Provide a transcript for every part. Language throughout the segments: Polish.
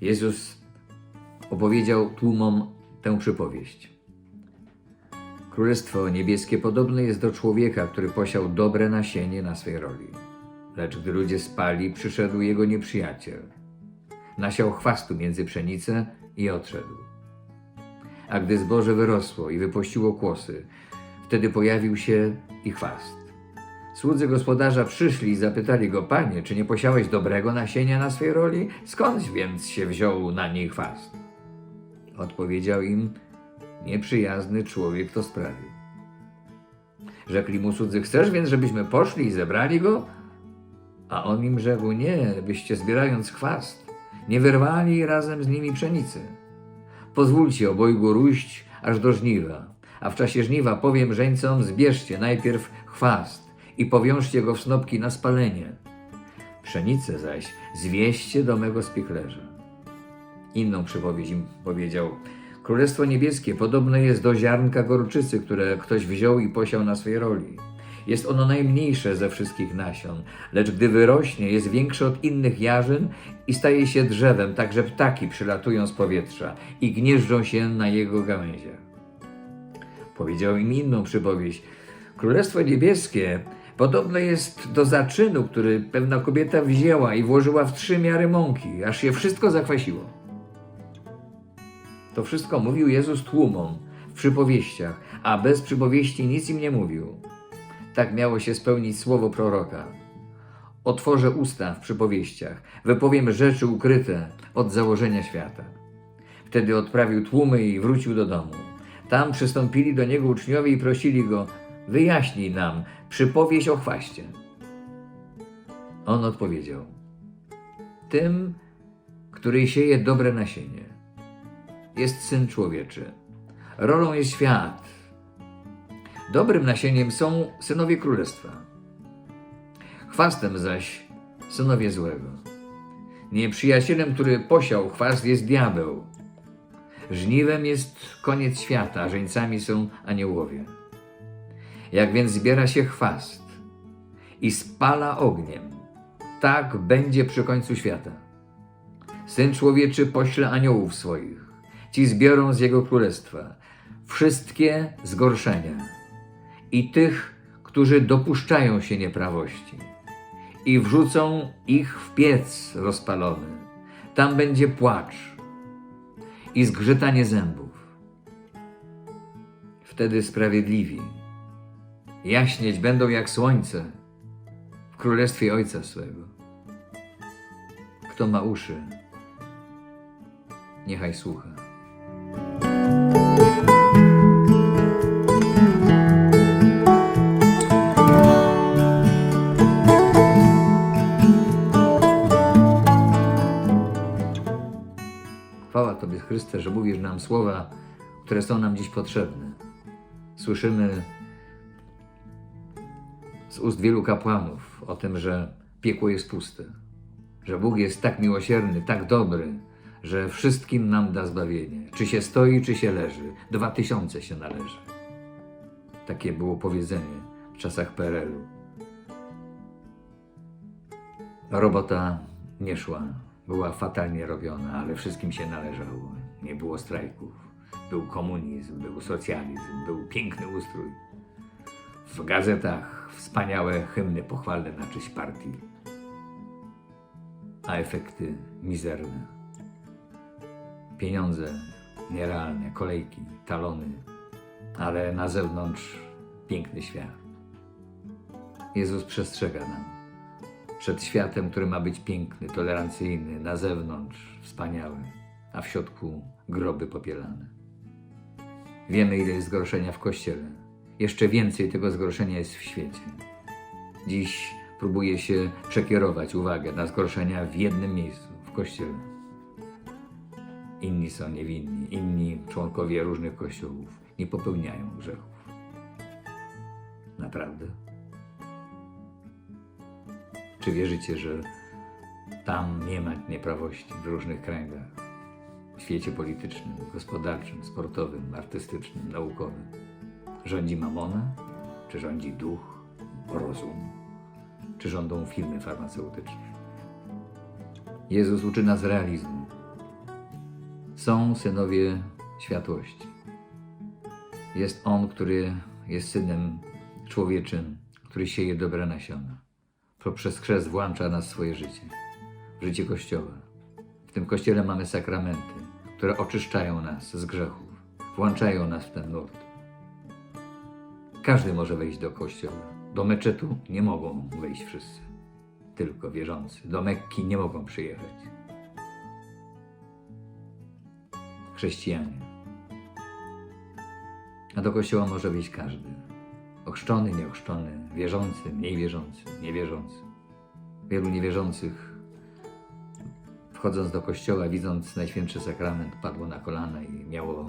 Jezus opowiedział tłumom tę przypowieść. Królestwo niebieskie podobne jest do człowieka, który posiał dobre nasienie na swej roli. Lecz gdy ludzie spali, przyszedł jego nieprzyjaciel. Nasiał chwastu między pszenicę i odszedł. A gdy zboże wyrosło i wypuściło kłosy, wtedy pojawił się i chwast. Słudzy gospodarza przyszli i zapytali go, panie, czy nie posiałeś dobrego nasienia na swej roli? Skąd więc się wziął na niej chwast? Odpowiedział im, nieprzyjazny człowiek to sprawił. Rzekli mu cudzy, chcesz więc, żebyśmy poszli i zebrali go? A on im rzekł, nie, byście zbierając chwast, nie wyrwali razem z nimi pszenicy. Pozwólcie obojgu róść aż do żniwa, a w czasie żniwa powiem żeńcom, zbierzcie najpierw chwast i powiążcie go w snopki na spalenie. Pszenicę zaś zwieście do mego spichlerza. Inną przypowieść im powiedział. Królestwo niebieskie podobne jest do ziarnka gorczycy, które ktoś wziął i posiał na swej roli. Jest ono najmniejsze ze wszystkich nasion, lecz gdy wyrośnie, jest większe od innych jarzyn i staje się drzewem, tak że ptaki przylatują z powietrza i gnieżdżą się na jego gałęziach. Powiedział im inną przypowieść. Królestwo niebieskie podobne jest do zaczynu, który pewna kobieta wzięła i włożyła w trzy miary mąki, aż się wszystko zakwasiło. To wszystko mówił Jezus tłumom w przypowieściach, a bez przypowieści nic im nie mówił. Tak miało się spełnić słowo proroka. Otworzę usta w przypowieściach, wypowiem rzeczy ukryte od założenia świata. Wtedy odprawił tłumy i wrócił do domu. Tam przystąpili do niego uczniowie i prosili go: Wyjaśnij nam przypowieść o chwaście. On odpowiedział: Tym, który sieje dobre nasienie, jest syn człowieczy. Rolą jest świat. Dobrym nasieniem są synowie królestwa. Chwastem zaś synowie złego. Nieprzyjacielem, który posiał chwast, jest diabeł. Żniwem jest koniec świata, żeńcami są aniołowie. Jak więc zbiera się chwast i spala ogniem, tak będzie przy końcu świata. Syn człowieczy pośle aniołów swoich. Ci zbiorą z jego królestwa wszystkie zgorszenia i tych, którzy dopuszczają się nieprawości, i wrzucą ich w piec rozpalony. Tam będzie płacz i zgrzytanie zębów. Wtedy sprawiedliwi jaśnieć będą jak słońce w królestwie Ojca swego. Kto ma uszy, niechaj słucha. Chwała Tobie, Chryste, że mówisz nam słowa, które są nam dziś potrzebne. Słyszymy z ust wielu kapłanów o tym, że piekło jest puste, że Bóg jest tak miłosierny, tak dobry, że wszystkim nam da zbawienie. Czy się stoi, czy się leży. Dwa tysiące się należy. Takie było powiedzenie w czasach PRL-u. Robota nie szła, była fatalnie robiona, ale wszystkim się należało. Nie było strajków. Był komunizm, był socjalizm, był piękny ustrój. W gazetach wspaniałe hymny pochwalne na cześć partii, a efekty mizerne. Pieniądze nierealne, kolejki, talony, ale na zewnątrz piękny świat. Jezus przestrzega nam przed światem, który ma być piękny, tolerancyjny, na zewnątrz wspaniały, a w środku groby popielane. Wiemy, ile jest zgorszenia w kościele. Jeszcze więcej tego zgorszenia jest w świecie. Dziś próbuje się przekierować uwagę na zgorszenia w jednym miejscu w kościele. Inni są niewinni, inni członkowie różnych kościołów nie popełniają grzechów. Naprawdę? Czy wierzycie, że tam nie ma nieprawości w różnych kręgach? W świecie politycznym, gospodarczym, sportowym, artystycznym, naukowym. Rządzi mamona? Czy rządzi duch, rozum? Czy rządzą firmy farmaceutyczne? Jezus uczy nas realizmu. Są synowie światłości. Jest On, który jest synem człowieczym, który sieje dobre nasiona. Poprzez chrzest włącza nas swoje życie, w życie Kościoła. W tym Kościele mamy sakramenty, które oczyszczają nas z grzechów, włączają nas w ten nurt. Każdy może wejść do Kościoła. Do meczetu nie mogą wejść wszyscy, tylko wierzący. Do Mekki nie mogą przyjechać. Chrześcijanie. A do kościoła może wejść każdy. Ochrzczony, nieochrzczony, wierzący, mniej wierzący, niewierzący. Wielu niewierzących, wchodząc do kościoła, widząc Najświętszy Sakrament, padło na kolana i miało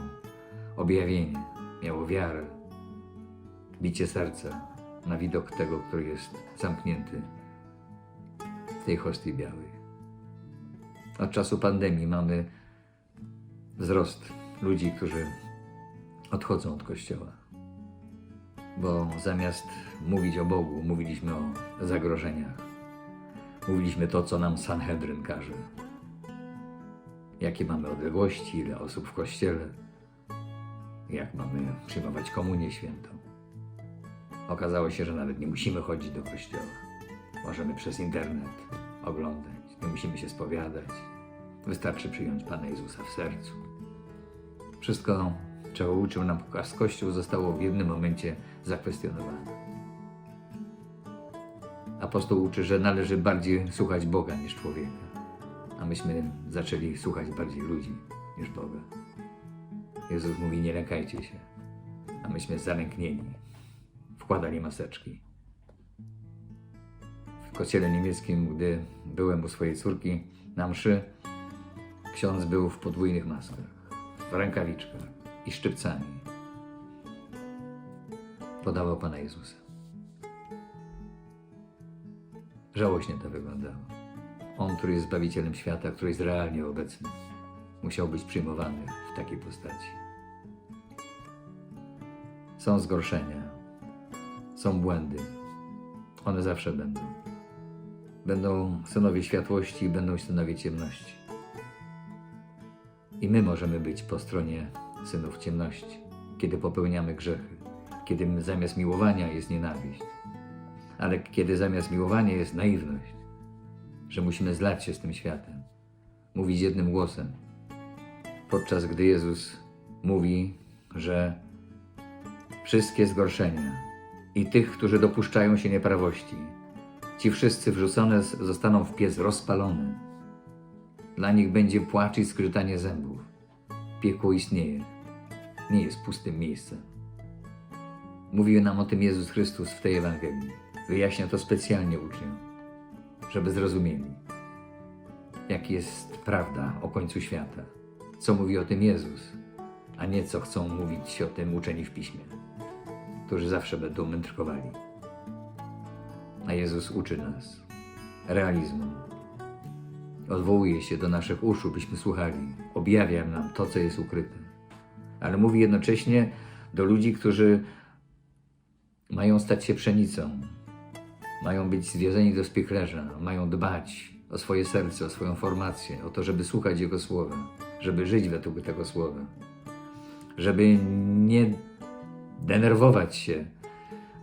objawienie, miało wiarę, bicie serca na widok tego, który jest zamknięty w tej hostii białej. Od czasu pandemii mamy wzrost ludzi, którzy odchodzą od kościoła. Bo zamiast mówić o Bogu, mówiliśmy o zagrożeniach. Mówiliśmy to, co nam Sanhedryn każe. Jakie mamy odległości, ile osób w kościele, jak mamy przyjmować komunię świętą. Okazało się, że nawet nie musimy chodzić do kościoła. Możemy przez internet oglądać, nie musimy się spowiadać. Wystarczy przyjąć Pana Jezusa w sercu. Wszystko, czego uczył nam pokaz Kościół, zostało w jednym momencie zakwestionowane. Apostoł uczy, że należy bardziej słuchać Boga niż człowieka, a myśmy zaczęli słuchać bardziej ludzi niż Boga. Jezus mówi: Nie lękajcie się, a myśmy zalęknieni. Wkładali maseczki. W kościele niemieckim, gdy byłem u swojej córki na mszy, ksiądz był w podwójnych maskach, w rękawiczkach i szczypcami. Podawał Pana Jezusa. Żałośnie to wyglądało. On, który jest Zbawicielem świata, który jest realnie obecny, musiał być przyjmowany w takiej postaci. Są zgorszenia, są błędy. One zawsze będą. Będą synowie światłości i będą synowie ciemności. I my możemy być po stronie synów ciemności, kiedy popełniamy grzechy, kiedy zamiast miłowania jest nienawiść, ale kiedy zamiast miłowania jest naiwność, że musimy zlać się z tym światem, mówić jednym głosem, podczas gdy Jezus mówi, że wszystkie zgorszenia i tych, którzy dopuszczają się nieprawości, ci wszyscy wrzucone zostaną w piec rozpalony. Dla nich będzie płacz i skrzytanie zębów. Piekło istnieje, nie jest pustym miejscem. Mówił nam o tym Jezus Chrystus w tej Ewangelii. Wyjaśnia to specjalnie uczniom, żeby zrozumieli, jaki jest prawda o końcu świata, co mówi o tym Jezus, a nie co chcą mówić o tym uczeni w piśmie, którzy zawsze będą mędrkowali. A Jezus uczy nas realizmu. Odwołuje się do naszych uszu, byśmy słuchali. Objawia nam to, co jest ukryte. Ale mówi jednocześnie do ludzi, którzy mają stać się pszenicą, mają być związani do spichlerza, mają dbać o swoje serce, o swoją formację, o to, żeby słuchać Jego słowa, żeby żyć według tego słowa, żeby nie denerwować się,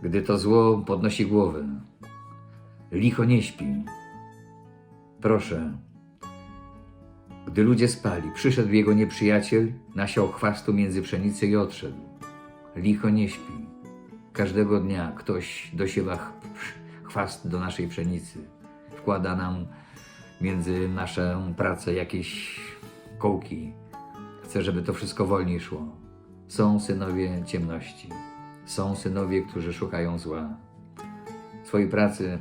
gdy to zło podnosi głowę. Licho nie śpi. Proszę, gdy ludzie spali, przyszedł jego nieprzyjaciel, nasiał chwastu między pszenicę i odszedł. Licho nie śpi. Każdego dnia ktoś dosiewa ch- chwast do naszej pszenicy. Wkłada nam między naszą pracę jakieś kołki. Chce, żeby to wszystko wolniej szło. Są synowie ciemności. Są synowie, którzy szukają zła. W swojej pracy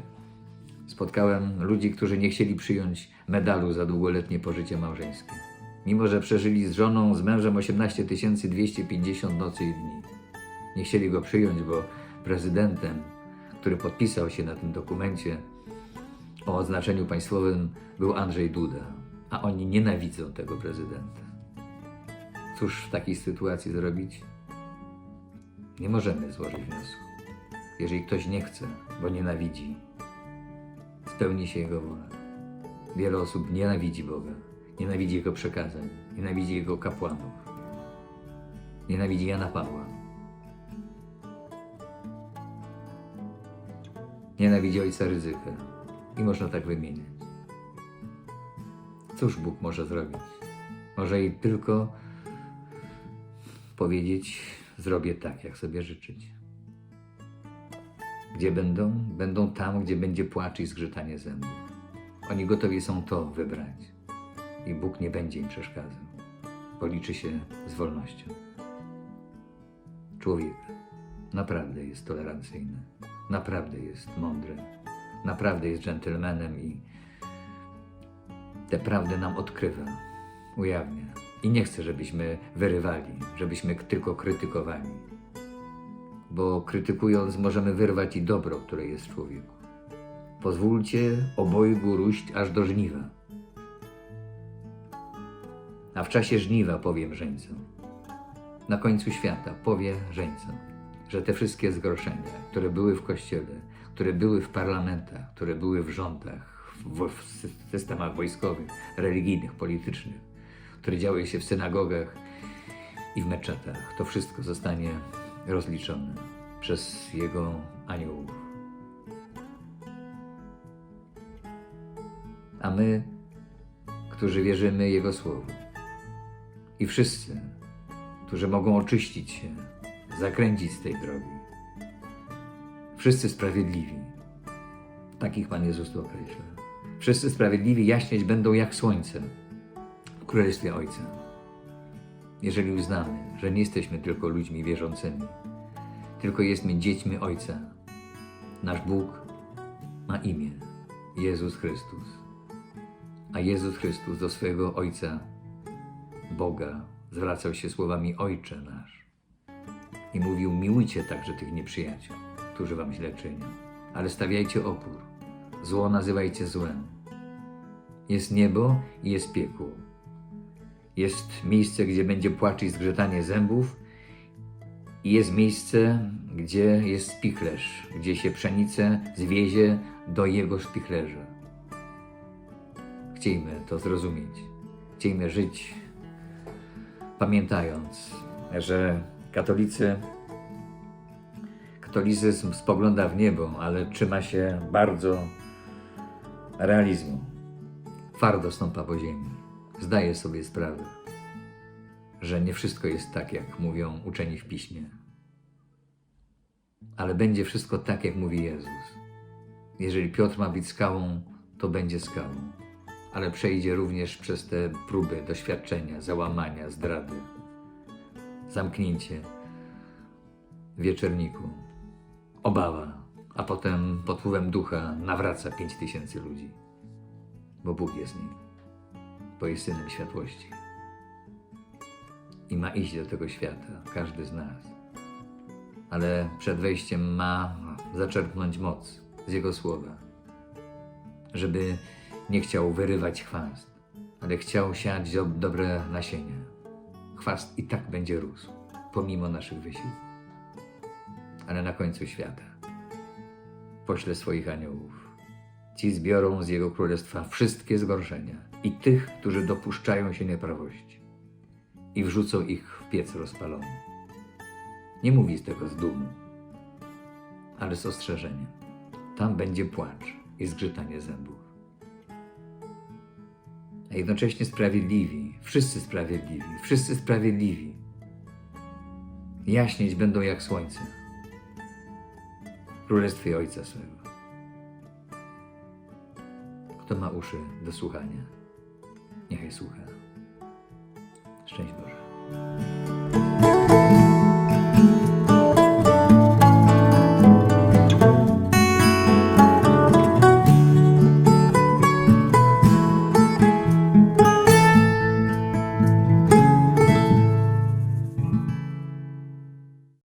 spotkałem ludzi, którzy nie chcieli przyjąć medalu za długoletnie pożycie małżeńskie. Mimo, że przeżyli z żoną, z mężem 18 250 nocy i dni. Nie chcieli go przyjąć, bo prezydentem, który podpisał się na tym dokumencie o oznaczeniu państwowym, był Andrzej Duda, a oni nienawidzą tego prezydenta. Cóż w takiej sytuacji zrobić? Nie możemy złożyć wniosku. Jeżeli ktoś nie chce, bo nienawidzi, spełni się jego wola. Wiele osób nienawidzi Boga, Nienawidzi Jego przekazań, nienawidzi Jego kapłanów, nienawidzi Jana Pawła. Nienawidzi Ojca Ryzyka i można tak wymieniać. Cóż Bóg może zrobić? Może i tylko powiedzieć: Zrobię tak, jak sobie życzyć. Gdzie będą? Będą tam, gdzie będzie płacz i zgrzytanie zębów. Oni gotowi są to wybrać i Bóg nie będzie im przeszkadzał, bo liczy się z wolnością. Człowiek naprawdę jest tolerancyjny, naprawdę jest mądry, naprawdę jest dżentelmenem i te prawdy nam odkrywa, ujawnia. I nie chce, żebyśmy wyrywali, żebyśmy tylko krytykowali, bo krytykując możemy wyrwać i dobro, które jest w człowieku. Pozwólcie obojgu róść aż do żniwa. A w czasie żniwa powiem żeńcom, na końcu świata powie żeńcom, że te wszystkie zgroszenia, które były w kościele, które były w parlamentach, które były w rządach, w, w sy- systemach wojskowych, religijnych, politycznych, które działy się w synagogach i w meczetach, to wszystko zostanie rozliczone przez Jego aniołów. A my, którzy wierzymy Jego Słowu, i wszyscy, którzy mogą oczyścić się, zakręcić z tej drogi, wszyscy sprawiedliwi, takich Pan Jezus tu określa. Wszyscy sprawiedliwi jaśnieć będą jak słońce w Królestwie Ojca. Jeżeli uznamy, że nie jesteśmy tylko ludźmi wierzącymi, tylko jesteśmy dziećmi Ojca, nasz Bóg ma imię Jezus Chrystus. A Jezus Chrystus do swojego Ojca, Boga, zwracał się słowami Ojcze nasz. I mówił: Miłujcie także tych nieprzyjaciół, którzy wam źle czynią, ale stawiajcie opór. Zło nazywajcie złem. Jest niebo i jest piekło. Jest miejsce, gdzie będzie płacz i zgrzytanie zębów, i jest miejsce, gdzie jest spichlerz, gdzie się pszenicę zwiezie do jego spichlerza. Chciejmy to zrozumieć. Chciejmy żyć pamiętając, że katolicy, katolicyzm spogląda w niebo, ale trzyma się bardzo realizmu. Twardo stąpa po ziemi. Zdaje sobie sprawę, że nie wszystko jest tak, jak mówią uczeni w piśmie. Ale będzie wszystko tak, jak mówi Jezus. Jeżeli Piotr ma być skałą, to będzie skałą ale przejdzie również przez te próby, doświadczenia, załamania, zdrady, zamknięcie w wieczerniku, obawa, a potem pod wpływem ducha nawraca pięć tysięcy ludzi, bo Bóg jest nim, bo jest synem światłości i ma iść do tego świata, każdy z nas. Ale przed wejściem ma zaczerpnąć moc z Jego słowa, żeby nie chciał wyrywać chwast, ale chciał siać do, dobre nasienia. Chwast i tak będzie rósł, pomimo naszych wysiłków. Ale na końcu świata pośle swoich aniołów. Ci zbiorą z Jego Królestwa wszystkie zgorszenia i tych, którzy dopuszczają się nieprawości i wrzucą ich w piec rozpalony. Nie mówi z tego z dumą, ale z ostrzeżeniem. Tam będzie płacz i zgrzytanie zębów a jednocześnie sprawiedliwi, wszyscy sprawiedliwi, wszyscy sprawiedliwi, jaśnieć będą jak słońce w Królestwie Ojca swego. Kto ma uszy do słuchania, niechaj słucha.